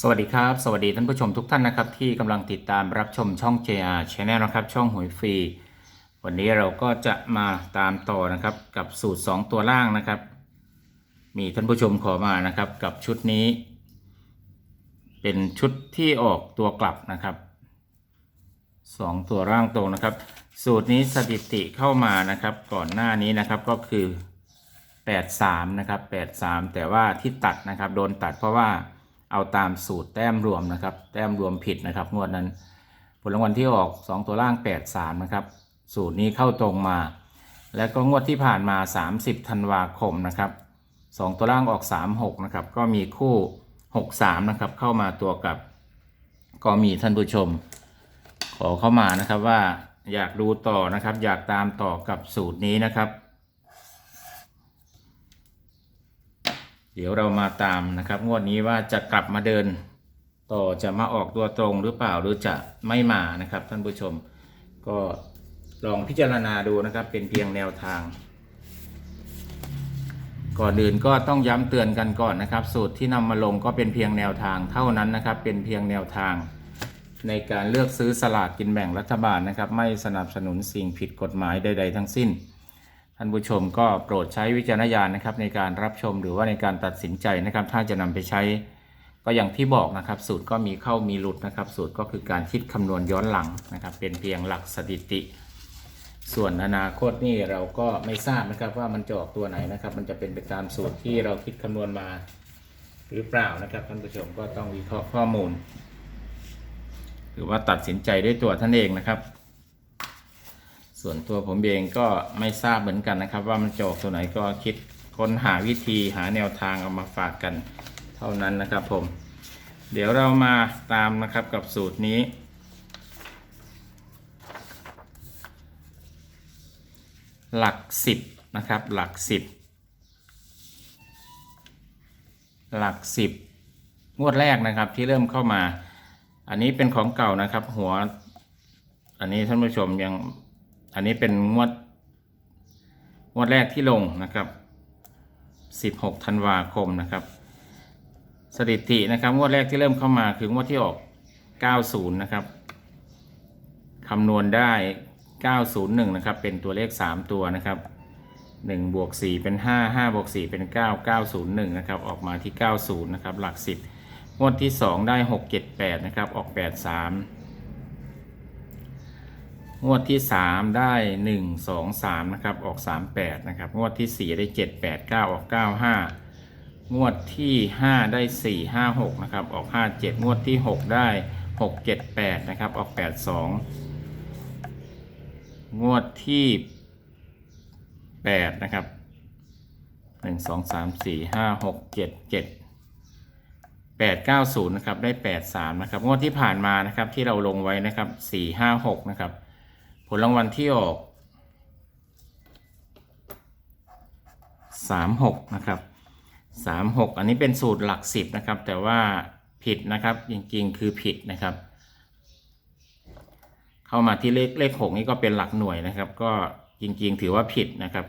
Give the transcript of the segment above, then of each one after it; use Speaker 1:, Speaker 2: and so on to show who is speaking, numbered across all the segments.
Speaker 1: สวัสดีครับ สวัสดีท่านผู้ชมทุกท่านนะครับที่กำลังติดตามรับชมช่อง JR Channel นะครับช่องหวยฟรี วันนี้เราก็จะมาตามต่อนะครับกับสูตร 2 ตัวล่างนะครับ มีท่านผู้ชมขอมานะครับกับชุดนี้ เป็นชุดที่ออกตัวกลับนะครับสองตัวร่างตรงนะครับ สูตรนี้สถิติเข้ามานะครับก่อนหน้านี้นะครับก็คือ 83 นะครับ 83 แต่ว่าที่ตัดนะครับโดนตัดเพราะว่า เอาตามสูตรแต้มรวมนะครับ แต้มรวมผิดนะครับงวดนั้น ผลรางวัลที่ออก 2 ตัวล่าง 83 นะครับ สูตรนี้เข้าตรงมา แล้วก็งวดที่ผ่านมา 30ธันวาคมนะครับ 2 ตัวล่างออก 36 นะครับ ก็มีคู่ 63 นะครับ เข้ามาตัวกับ ก็มีท่านผู้ชม ขอเข้ามานะครับว่าอยากดูต่อนะครับ อยากตามต่อกับสูตรนี้นะครับ เดี๋ยวเรามาตามนะครับ งวดนี้ว่าจะกลับมาเดิน ต่อจะมาออกตัวตรงหรือเปล่าหรือจะไม่มานะครับ ท่านผู้ชม ก็ลองพิจารณาดูนะครับ เป็นเพียงแนวทาง ก่อนอื่นก็ต้องย้ำเตือนกันก่อนนะครับ สูตรที่นำมาลงก็เป็นเพียงแนวทางเท่านั้นนะครับ เป็นเพียงแนวทาง ในการเลือกซื้อสลากกินแบ่งรัฐบาลนะครับ ไม่สนับสนุนสิ่งผิดกฎหมายใด ๆ ทั้งสิ้น ท่านผู้ชมก็โปรดใช้วิจารณญาณนะครับ ในการรับชมหรือว่าในการตัดสินใจนะครับ ถ้าจะนำไปใช้ก็อย่างที่บอกนะครับ สูตรก็มีเข้ามีหลุดนะครับ สูตรก็คือการคิดคำนวณย้อนหลังนะครับ เป็นเพียงหลักสถิติ ส่วนอนาคตนี่เราก็ไม่ทราบนะครับว่ามันจะออกตัวไหนนะครับ มันจะเป็นไปตามสูตรที่เราคิดคำนวณมาหรือเปล่านะครับท่านผู้ชมก็ต้องวิเคราะห์ข้อมูล หรือว่าตัดสินใจด้วยตัวท่านเองนะครับ ส่วนตัวผมเองก็ไม่ทราบเหมือนกันนะครับ ว่ามันจะออกตัวไหนก็คิดค้นหาวิธีหาแนวทางเอามาฝากกันเท่านั้นนะครับผม เดี๋ยวเรามาตามนะครับกับสูตรนี้ หลักสิบนะครับ หลักสิบหลักสิบงวดแรกนะครับที่เริ่มเข้ามา อันนี้เป็นของเก่านะครับ หัว อันนี้ท่านผู้ชมยัง อันนี้เป็นงวด งวดแรกที่ลงนะครับ 16 ธันวาคมนะครับ สถิตินะครับ งวดแรกที่เริ่มเข้ามาคืองวดที่ออก 90 นะครับคำนวณได้ 901 นะครับ เป็นตัวเลข 3 ตัวนะครับ1บวก4เป็น 5 5บวก4เป็น 9 901 นะครับ ออกมาที่ 90 นะครับ หลัก 10 งวดที่ 2 ได้ 678 นะครับ ออก 83 งวดที่ 3 ได้ 1 2 3นะครับออก 38นะครับงวดที่ 4 ได้ 7 8 9 ออก 95 งวดที่ 5 ได้ 4 5 6นะครับออก 57 งวดที่ 6 ได้ 6 7 8นะครับออก 82 งวดที่ 8 นะครับ 1 2 3 4 5 6 7 7 8 9 0นะครับได้ 83นะครับงวดที่ผ่านมานะครับที่เราลงไว้นะครับ4 5 6นะครับ ผลรางวัลที่ออก36นะครับ36อันนี้เป็นสูตรหลัก10นะครับ แต่ว่าผิดนะครับจริงๆคือผิดนะครับ เข้ามาที่เลขเลข6นี่ก็เป็นหลักหน่วยนะครับ ก็จริงๆถือว่าผิดนะครับ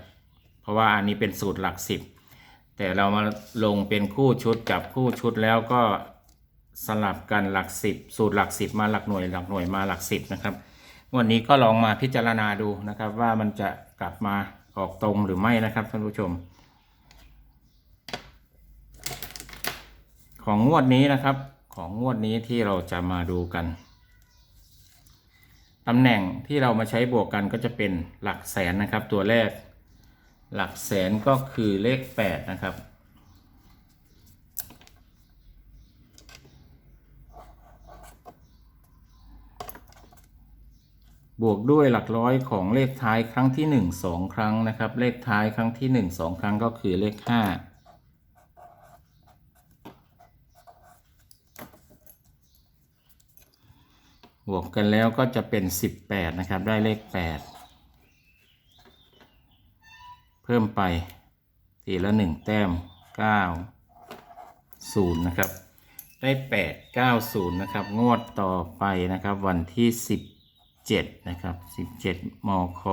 Speaker 1: เพราะว่าอันนี้เป็นสูตรหลัก10แต่เรามาลงเป็นคู่ชุดกับคู่ชุดแล้วก็สลับกันหลัก10สูตรหลัก10มาหลักหน่วยหลักหน่วยมาหลัก10นะครับ วันนี้ก็ลองมาพิจารณาดูนะครับ ว่ามันจะกลับมาออกตรงหรือไม่นะครับท่านผู้ชม ของงวดนี้นะครับ ของงวดนี้ที่เราจะมาดูกันตำแหน่งที่เรามาใช้บวกกันก็จะเป็นหลักแสนนะครับ ตัวแรก หลักแสนก็คือเลข 8 นะครับ บวกด้วยหลักร้อยของเลขท้ายครั้งที่ 1 2 ครั้งนะครับ เลขท้ายครั้งที่ 1 2 ครั้งก็คือเลข 5 บวกกันแล้วก็จะเป็น 18 นะครับ ได้เลข 8 เพิ่มไปทีละ 1 แต้ม 9 0 นะครับ ได้ 8 9 0 นะครับ งวดต่อไปนะครับวันที่ 17 นะครับ 17 มค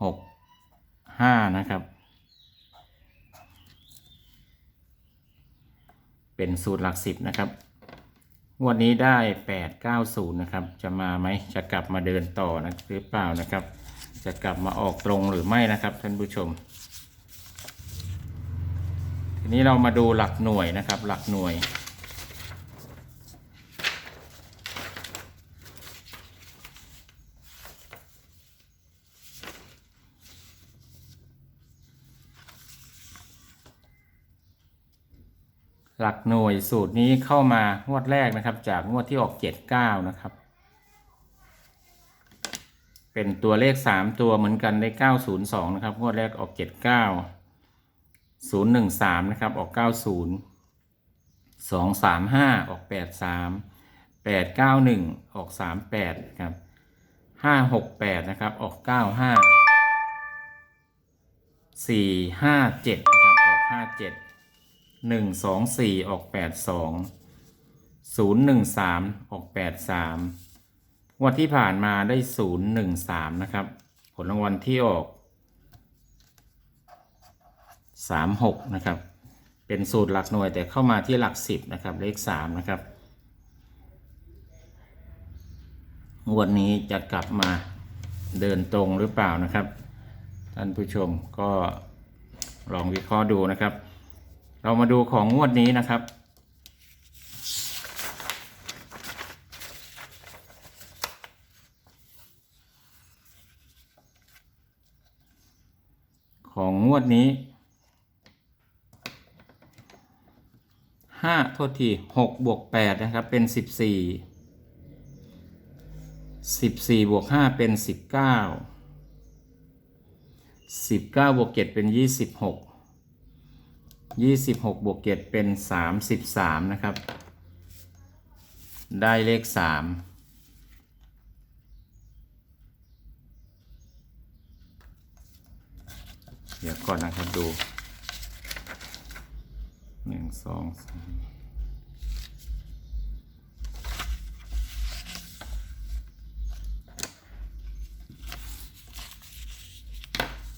Speaker 1: 6 5 นะครับ เป็นสูตรหลักสิบนะครับวดนี้ได้แปดเก้าศูนย์นะครับ จะมาไหม จะกลับมาเดินต่อนะหรือเปล่านะครับ จะกลับมาออกตรงหรือไม่นะครับท่านผู้ชม ทีนี้เรามาดูหลักหน่วยนะครับ หลักหน่วย หลักหน่วยสูตรนี้เข้ามางวดแรกนะครับ จากงวดที่ออกเจ็ดเก้านะครับ เป็นตัวเลขสามตัวเหมือนกันได้เก้าศูนย์สองนะครับ งวดแรกออกเจ็ดเก้าศูนย์หนึ่งสามนะครับ ออกเก้าศูนย์สองสามห้าออกแปดสามแปดเก้าหนึ่งออกสามแปดครับห้าหกแปดนะครับ ออกเก้าห้าสี่ห้าเจ็ดนะครับ ออกห้าเจ็ด หนึ่งสองสี่ออกแปดสองศูนย์หนึ่งสามออกแปดสามงวันที่ผ่านมาได้ศูนย์หนึ่งสามนะครับ ผลรางวัลที่ออกสามหกนะครับ เป็นสูตรหลักหน่วยแต่เข้ามาที่หลักสิบนะครับเลขสามนะครับงวดนี้จะกลับมาเดินตรงหรือเปล่านะครับ ท่านผู้ชมก็ลองวิเคราะห์ดูนะครับ เรามาดูของงวดนี้นะครับ ของงวดนี้ห้าโทษทีหกบวกแปดนะครับ เป็นสิบสี่สิบสี่บวกห้าเป็นสิบเก้าสิบเก้าบวกเจ็ดเป็นยี่สิบหก ยี่สิบหกบวกเจ็ดเป็นสามสิบสามนะครับ ได้เลขสามเดี๋ยวก่อนนะครับดูหนึ่งสองสาม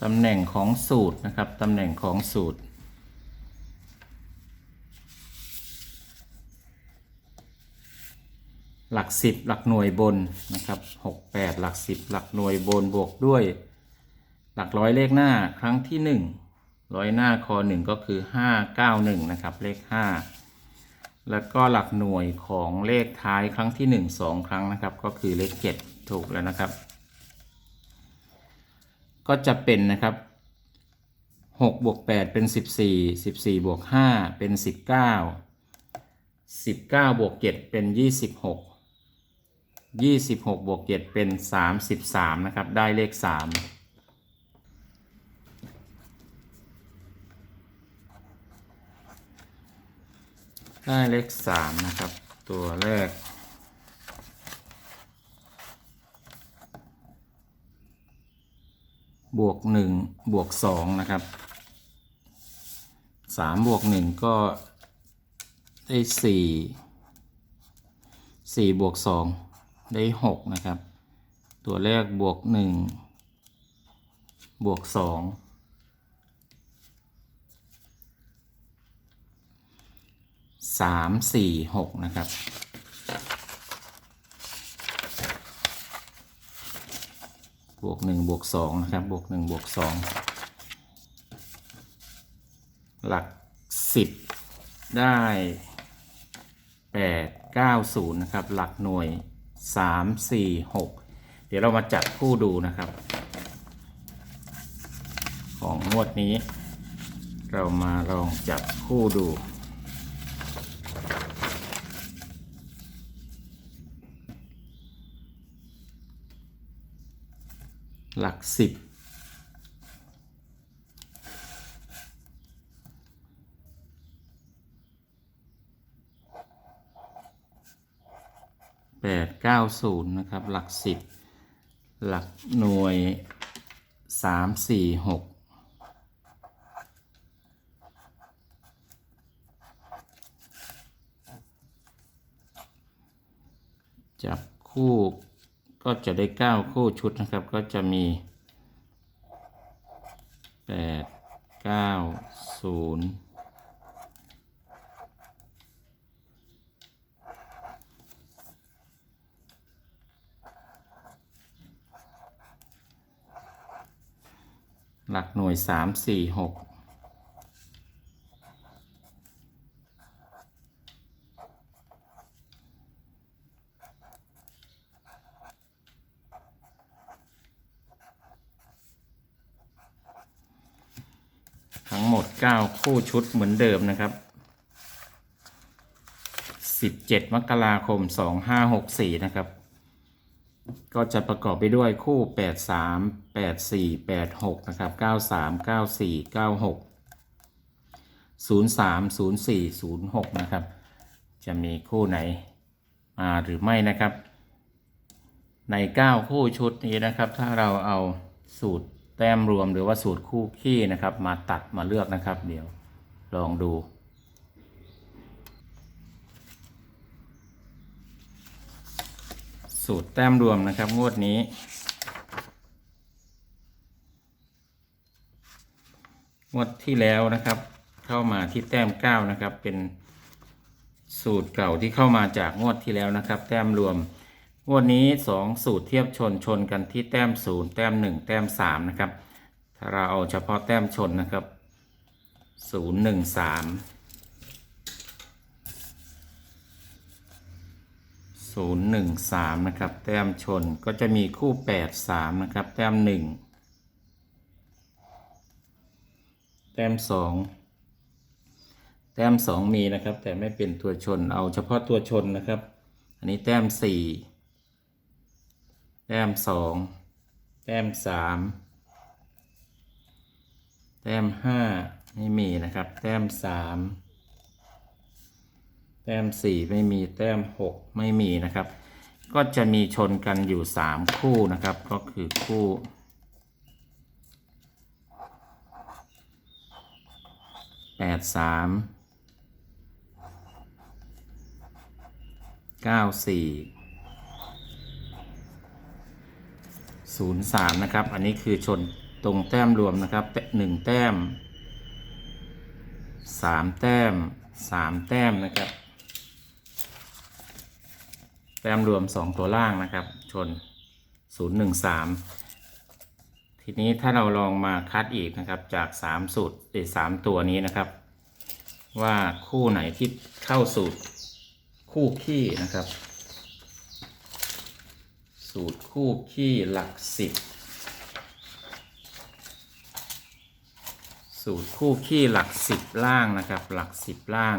Speaker 1: ตำแหน่งของสูตรนะครับ ตำแหน่งของสูตร หลักสิบหลักหน่วยบนนะครับหกแปดหลักสิบหลักหน่วยบนบวกด้วย หลักร้อยเลขหน้าครั้งที่หนึ่งร้อยหน้าคอหนึ่งก็คือห้าเก้าหนึ่งนะครับเลขห้าแล้วก็หลักหน่วยของเลขท้ายครั้งที่หนึ่งสองครั้งนะครับ ก็คือเลขเจ็ดถูกแล้วนะครับ ก็จะเป็นนะครับหกบวกแปดเป็นสิบสี่สิบสี่บวกห้าเป็นสิบเก้าสิบเก้าบวกเจ็ดเป็นยี่สิบหก ยี่สิบหกบวกเจ็ดเป็นสามสิบสามนะครับ ได้เลขสามได้เลขสามนะครับ ตัวแรกบวกหนึ่งบวกสองนะครับสามบวกหนึ่งก็ได้สี่สี่บวกสอง ได้หกนะครับ ตัวแรกบวกหนึ่งบวกสองสามสี่หกนะครับ บวกหนึ่งบวกสองนะครับ บวกหนึ่งบวกสองหลักสิบได้แปดเก้าศูนย์นะครับ หลักหน่วย สามสี่หกเดี๋ยวเรามาจัดคู่ดูนะครับ ของงวดนี้ เรามาลองจับคู่ดูหลักสิบ 890 นะครับ หลัก 10 หลักหน่วย 346จับคู่ก็จะได้ 9 คู่ชุดนะครับ ก็จะมี 8 9 0 หลักหน่วยสามสี่หกทั้งหมด 9 คู่ชุดเหมือนเดิมนะครับ 17 มกราคม 2564 นะครับ ก็จะประกอบไปด้วยคู่ 83 84 86 นะครับ 93 94 96 03 04 06 นะครับ จะมีคู่ไหนมาหรือไม่นะครับ ใน 9 คู่ชุดนี้นะครับ ถ้าเราเอาสูตรแต้มรวมหรือว่าสูตรคู่ขี้นะครับ มาตัดมาเลือกนะครับ เดี๋ยวลองดู สูตรแต้มรวมนะครับ งวดนี้ งวดที่แล้วนะครับ เข้ามาที่แต้มเก้านะครับ เป็นสูตรเก่าที่เข้ามาจากงวดที่แล้วนะครับ แต้มรวม งวดนี้สองสูตรเทียบชนชนกันที่แต้มศูนย์แต้มหนึ่งแต้มสามนะครับ ถ้าเราเอาเฉพาะแต้มชนนะครับศูนย์หนึ่งสาม ศูนย์หนึ่งสามนะครับ แต้มชนก็จะมีคู่แปดสามนะครับ แต้มหนึ่งแต้มสองแต้มสองมีนะครับ แต่ไม่เป็นตัวชนเอาเฉพาะตัวชนนะครับ อันนี้แต้มสี่แต้มสองแต้มสามแต้มห้าไม่มีนะครับ แต้มสาม แต้มสี่ไม่มีแต้มหกไม่มีนะครับ ก็จะมีชนกันอยู่สามคู่นะครับ ก็คือคู่แปดสามเก้าสี่ศูนย์สามนะครับ อันนี้คือชนตรงแต้มรวมนะครับหนึ่งแต้มสามแต้มสามแต้มนะครับ แต้มรวมสองตัวล่างนะครับ ชนศูนย์หนึ่งสามทีนี้ถ้าเราลองมาคัดอีกนะครับจากสามสูตรเออสามตัวนี้นะครับ ว่าคู่ไหนที่เข้าสูตรคู่ขี้นะครับ สูตรคู่ขี้หลักสิบสูตรคู่ขี้หลักสิบล่างนะครับ หลักสิบล่าง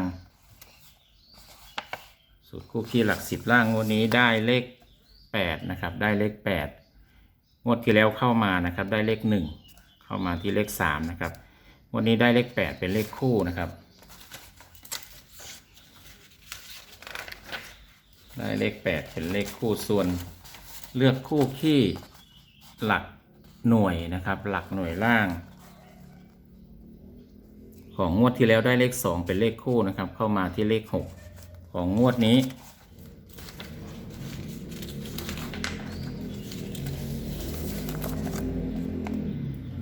Speaker 1: สูตรคู่ขี้หลักสิบล่างงวดนี้ได้เลขแปดนะครับ ได้เลขแปดงวดที่แล้วเข้ามานะครับ ได้เลขหนึ่งเข้ามาที่เลขสามนะครับงวดนี้ได้เลขแปดเป็นเลขคู่นะครับ ได้เลขแปดเป็นเลขคู่ส่วนเลือกคู่ขี้หลักหน่วยนะครับ หลักหน่วยล่าง ของงวดที่แล้วได้เลขสองเป็นเลขคู่นะครับ เข้ามาที่เลขหก ของงวดนี้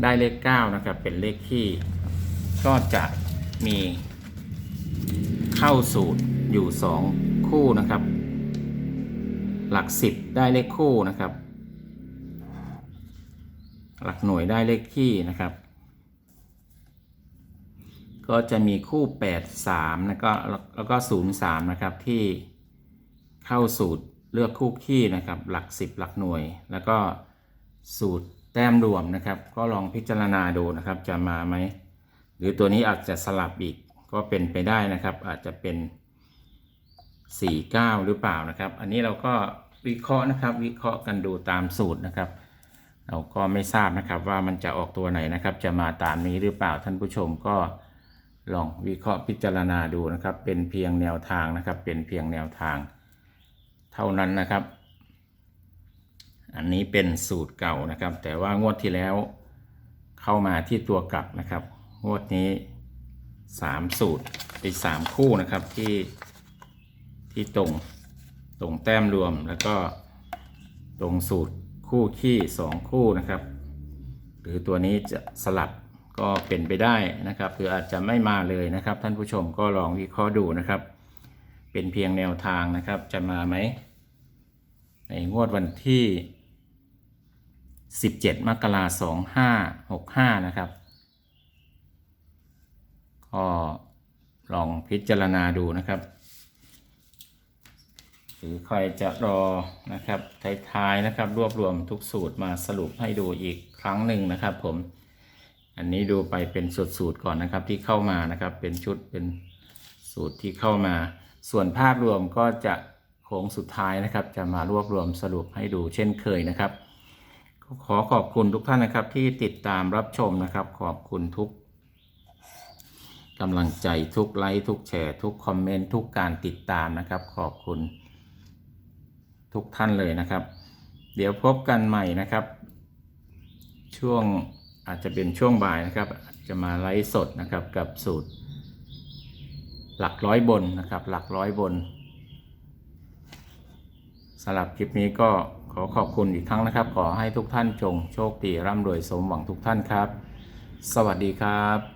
Speaker 1: ได้เลขเก้านะครับ เป็นเลขที่ก็จะมีเข้าสูตรอยู่สองคู่นะครับ หลักสิบได้เลขคู่นะครับ หลักหน่วยได้เลขที่นะครับ ก็จะมีคู่ 8 3แล้วก็แล้วก็0 3นะครับที่เข้าสูตรเลือกคู่ขี้นะครับหลัก 10 หลักหน่วย แล้วก็สูตรแต้มรวมนะครับ ก็ลองพิจารณาดูนะครับจะมาไหมหรือตัวนี้อาจจะสลับอีกก็เป็นไปได้นะครับ อาจจะเป็น 49 หรือเปล่านะครับ อันนี้เราก็วิเคราะห์นะครับ วิเคราะห์กันดูตามสูตรนะครับ เราก็ไม่ทราบนะครับว่ามันจะออกตัวไหนนะครับ จะมาตามนี้หรือเปล่าท่านผู้ชมก็ ลองวิเคราะห์พิจารณาดูนะครับ เป็นเพียงแนวทางนะครับ เป็นเพียงแนวทาง เท่านั้นนะครับ อันนี้เป็นสูตรเก่านะครับ แต่ว่างวดที่แล้วเข้ามาที่ตัวกลับนะครับ งวดนี้สามสูตรไปสามคู่นะครับที่ที่ตรงตรงแต้มรวมแล้วก็ตรงสูตรคู่ขี้สองคู่นะครับ หรือตัวนี้จะสลับ ก็เป็นไปได้นะครับหรืออาจจะไม่มาเลยนะครับ ท่านผู้ชมก็ลองวิเคราะห์ดูนะครับ เป็นเพียงแนวทางนะครับจะมาไหมในงวดวันที่ 17 มกราคม2565 นะครับ ก็ลองพิจารณาดูนะครับ หรือใครจะรอนะครับท้ายๆนะครับ รวบรวมทุกสูตรมาสรุปให้ดูอีกครั้งหนึ่งนะครับผม อันนี้ดูไปเป็นสูตรๆก่อนนะครับที่เข้ามานะครับ เป็นชุดเป็นสูตรที่เข้ามา ส่วนภาพรวมก็จะโค้งสุดท้ายนะครับ จะมารวบรวมสรุปให้ดูเช่นเคยนะครับ ขอขอบคุณทุกท่านนะครับที่ติดตามรับชมนะครับ ขอบคุณทุกกำลังใจทุกไลค์ทุกแชร์ ทุกคอมเมนต์ทุกการติดตามนะครับ ขอบคุณ ทุกท่านเลยนะครับ เดี๋ยวพบกันใหม่นะครับ ช่วง อาจจะเป็นช่วงบ่ายนะครับ จะมาไลฟ์สดนะครับกับสูตร หลักร้อยบนนะครับ หลักร้อยบนสำหรับคลิปนี้ก็ขอขอบคุณอีกครั้งนะครับ ขอให้ทุกท่านจงโชคดีร่ำรวยสมหวังทุกท่านครับ สวัสดีครับ